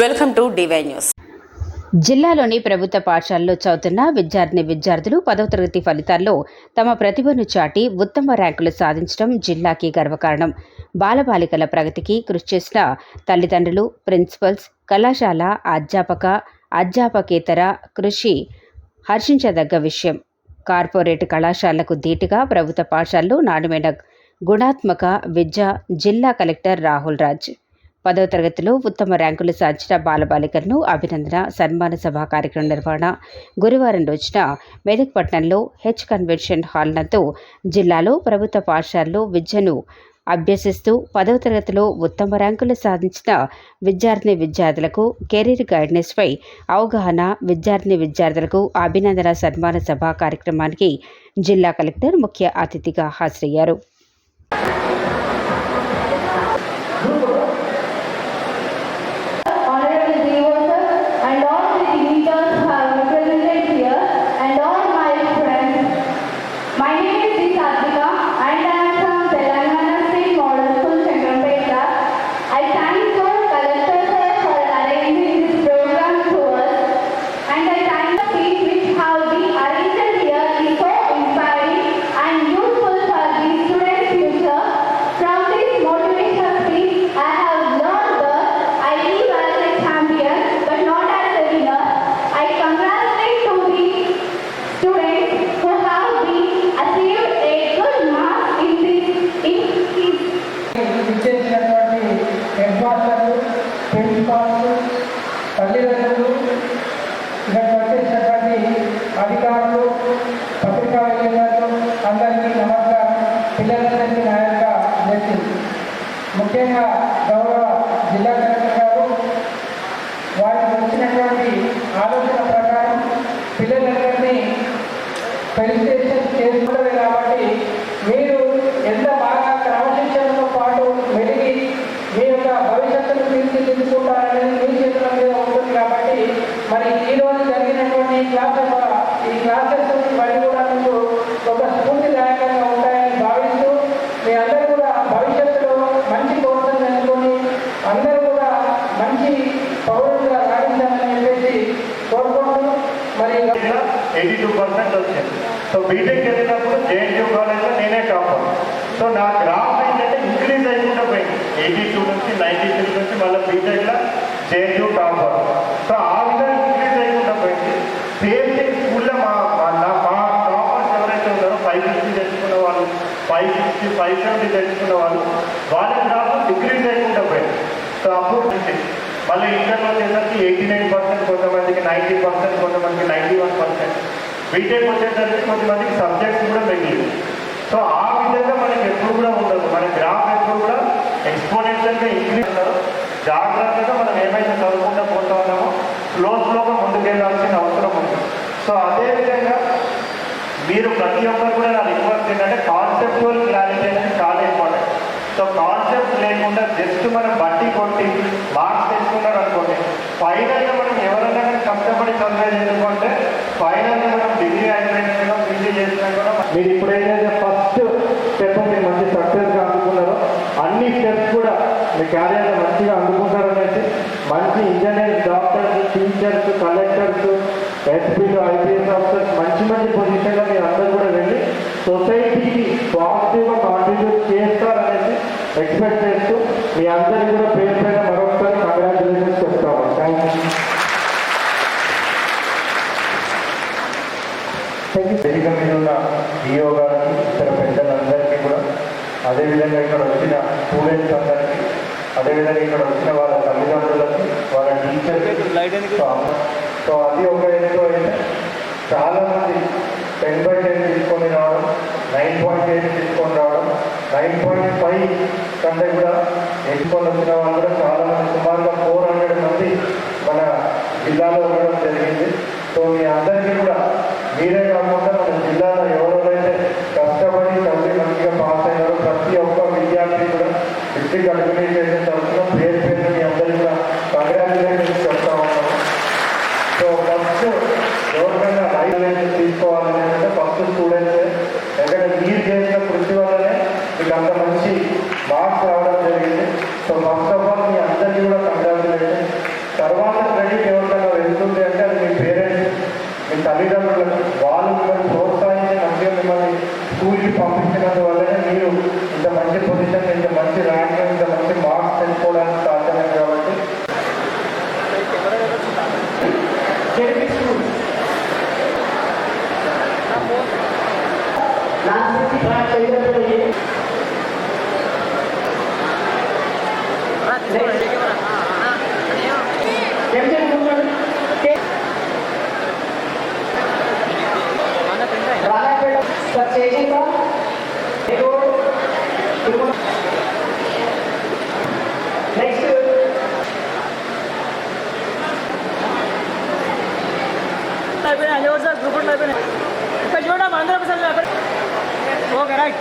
Welcome to DY news. జిల్లాలోని ప్రభుత్వ పాఠశాలలో చదువుతున్న విద్యార్థిని విద్యార్థులు పదవ తరగతి ఫలితాల్లో తమ ప్రతిభను చాటి ఉత్తమ ర్యాంకులు సాధించడం జిల్లాకి గర్వకారణం. బాలబాలికల ప్రగతికి కృషి చేసిన తల్లిదండ్రులు ప్రిన్సిపల్స్ కళాశాల అధ్యాపక అధ్యాపకేతర కృషి హర్షించదగ్గ విషయం. కార్పొరేట్ కళాశాలకు ధీటుగా ప్రభుత్వ పాఠశాలలు నాణ్యమైన గుణాత్మక విద్య జిల్లా కలెక్టర్ రాహుల్ రాజ్. పదవ తరగతిలో ఉత్తమ ర్యాంకులు సాధించిన బాలబాలికలను అభినందన సన్మాన సభ కార్యక్రమం నిర్వహణ. గురువారం రోజున మెదక్ పట్టణంలో హెచ్ కన్వెన్షన్ హాల్ నందు జిల్లాలో ప్రభుత్వ పాఠశాలలో విద్యను అభ్యసిస్తూ పదవ తరగతిలో ఉత్తమ ర్యాంకులు సాధించిన విద్యార్థిని విద్యార్థులకు కెరీర్ గైడ్నెస్పై అవగాహన విద్యార్థిని విద్యార్థులకు అభినందన సన్మాన సభ కార్యక్రమానికి జిల్లా కలెక్టర్ ముఖ్య అతిథిగా హాజరయ్యారు. హెడ్ మాస్టర్లు ప్రిన్సిపాల్స్ తల్లిదండ్రులు ఇక్కడికి వచ్చేసినటువంటి అధికారులు పత్రికా విలేకరులు అందరికీ నమస్కారం. పిల్లలందరికీ నా యొక్క బ్లెస్సింగ్ ముఖ్యంగా గౌరవ జిల్లా కలెక్టర్ గారు వారికి వచ్చినటువంటి ఆలోచన ప్రకారం పిల్లలందరినీ పెళ్ళి చేసుకుంటుంది కాబట్టి మరి ఈ రోజు జరిగినటువంటి క్లాసెస్ ఈ క్లాసెస్ మరి కూడా మీకు ఒక స్ఫూర్తిదాయకంగా ఉంటాయని భావిస్తూ మీ అందరూ కూడా భవిష్యత్తులో మంచి కోర్సులు నేర్చుకొని అందరూ కూడా మంచి పౌరులుగా సాధించాలని చెప్పేసి కోరుకుంటూ మరి ఎయిటీ టూ పర్సెంట్ వచ్చింది. సో బీటెక్ వెళ్ళినప్పుడు జేఎన్యూ కాలేజ్లో నేనే టాపర్ సో నా గ్రాఫ్ ఏంటంటే ఇంక్రీజ్ అయ్యకుండా పోయింది. ఎయిటీ టూ నుంచి నైంటీ త్రీ నుంచి మళ్ళీ బీటెక్లో జేఎన్యూ టాపర్. సో ఆ విధంగా ఇంక్రీజ్ అయ్యకుండా పోయింది. సేమ్ స్కూల్లో మా మా నా- టాపర్స్ ఎవరైతే ఉన్నారో ఫైవ్ ఫిఫ్టీ తెచ్చుకున్న వాళ్ళు ఫైవ్ సిక్స్టీ ఫైవ్ సెవెంటీ తెచ్చుకున్న వాళ్ళు వాళ్ళకి గ్రాఫ్ డిక్రీజ్ అయ్యకుండా పోయింది. సో అప్పుడు మళ్ళీ ఇంటర్లో వచ్చేసరికి ఎయిటీ నైన్ పర్సెంట్ కొంతమందికి నైంటీ పర్సెంట్ కొంతమందికి ninety one percent B Tech వచ్చేసరికి కొంతమందికి సబ్జెక్ట్స్ కూడా మిగిలింది సో ఆ విధంగా మనకి ఎప్పుడు కూడా ఉండదు. మన గ్రాఫ్ ఎప్పుడు కూడా ఎక్స్పోనెన్షియల్గా ఇంక్రీజ్ ఉన్నారు జాగ్రత్తగా మనం ఏమైతే చదువుకుంటూ పోతా ఉన్నామో స్లో ముందుకెళ్ళాల్సిన అవసరం ఉంది. సో అదేవిధంగా మీరు ప్రతి ఒక్కరు కూడా నా రిక్వెస్ట్ ఏంటంటే కాన్సెప్చువల్ క్లారిటీ అనేది చాలా ఇంపార్టెంట్ సో కాన్సెప్ట్ లేకుండా జస్ట్ మనం బట్టి కొట్టి మార్క్స్ తెచ్చుకున్నారు అనుకోండి ఫైనల్గా మనం ఎవరైనా కానీ కష్టపడి చదివేది ఎందుకంటే ఫైనల్గా మనం డిగ్రీ అయిపోయినా పీజీ చేసినా కూడా మీరు ఇప్పుడు ఏదైతే ఫస్ట్ స్టెప్ మీరు మంచి సక్సెస్గా అందుకున్నారో అన్ని స్టెప్స్ కూడా మీ క్యారియర్ మంచిగా అందుకుంటారనేసి మంచి ఇంజనీర్స్ డాక్టర్స్ టీచర్స్ కలెక్టర్స్ ఎస్పీలు ఐపీఎస్ ఆఫీసర్స్ మంచి మంచి పొజిషన్లో మీరు అందరూ కూడా వెళ్ళి సొసైటీకి పాజిటివ్గా కాంట్రిబ్యూట్ చేస్తారనేసి ఎక్స్పెక్ట్ చేస్తూ మీ అందరికీ కూడా పేరు పైన మరొకసారి కంగ్రాచులేషన్స్ చెప్తాము. థ్యాంక్ యూ వేదిక మీద ఉన్న ఈయో గారికి ఇతర పెద్దలందరికీ కూడా అదేవిధంగా ఇక్కడ వచ్చిన స్టూడెంట్స్ అందరికీ అదేవిధంగా ఇక్కడ వచ్చిన వాళ్ళ తల్లిదండ్రులకి వాళ్ళ టీచర్స్ సో అది ఒక ఎత్తు అయితే చాలా మంది టెన్ బై టెన్ తీసుకొని రావడం నైన్ పాయింట్ ఎయిట్ తీసుకొని రావడం నైన్ పాయింట్ ఫైవ్ కంటే కూడా ఎంచుకొని వచ్చిన వాళ్ళు కూడా చాలా మంది సుమారుగా ఫోర్ హండ్రెడ్ మంది మన జిల్లాలో ఉండడం జరిగింది. సో మీ అందరికీ కూడా మీరే కాకుండా మన జిల్లాలో ఎవరెవరైతే కష్టపడి చదివి మంచిగా పాస్ అయినారో ఇంటికి అడ్మిట్ చేసిన తరఫున పేరు పేరు మీ అందరికీ కంగ్రాచులేషన్స్ చెప్తా ఉన్నాం సో ఫస్ట్ గవర్నమెంట్ రైట్ తీసుకోవాలని అంటే ఫస్ట్ స్టూడెంట్స్ ఎందుకంటే మీరు చేసిన కృషి వల్లనే మీకు అంత మంచి మార్క్స్ రావడం జరిగింది. సో ఫస్ట్ ఆఫ్ ఆల్ మీ అందరికీ కూడా కంగ్రాచులేషన్ తర్వాత క్రెడిట్ ఎవరికైనా వెళ్తుంది అంటే అది మీ పేరెంట్స్ మీ తల్లిదండ్రులకు. వాళ్ళు మిమ్మల్ని ప్రోత్సహించి మంచిగా మిమ్మల్ని స్కూల్కి పంపించినందువల్లనే మీరు ఇంత మంచి పొజిషన్ ఇంత మంచి ర్యాంక్ ఇంత మంచి మార్క్స్ తెచ్చుకోవడానికి సాధ్యమైంది కాబట్టి జెడ్పీ స్కూల్ అయిపోయినాయి అదే సార్ గ్రూప్ అయిపోయినాయి ఇక్కడ చూడండి అందరూ ఒకసారి ఓకే రైట్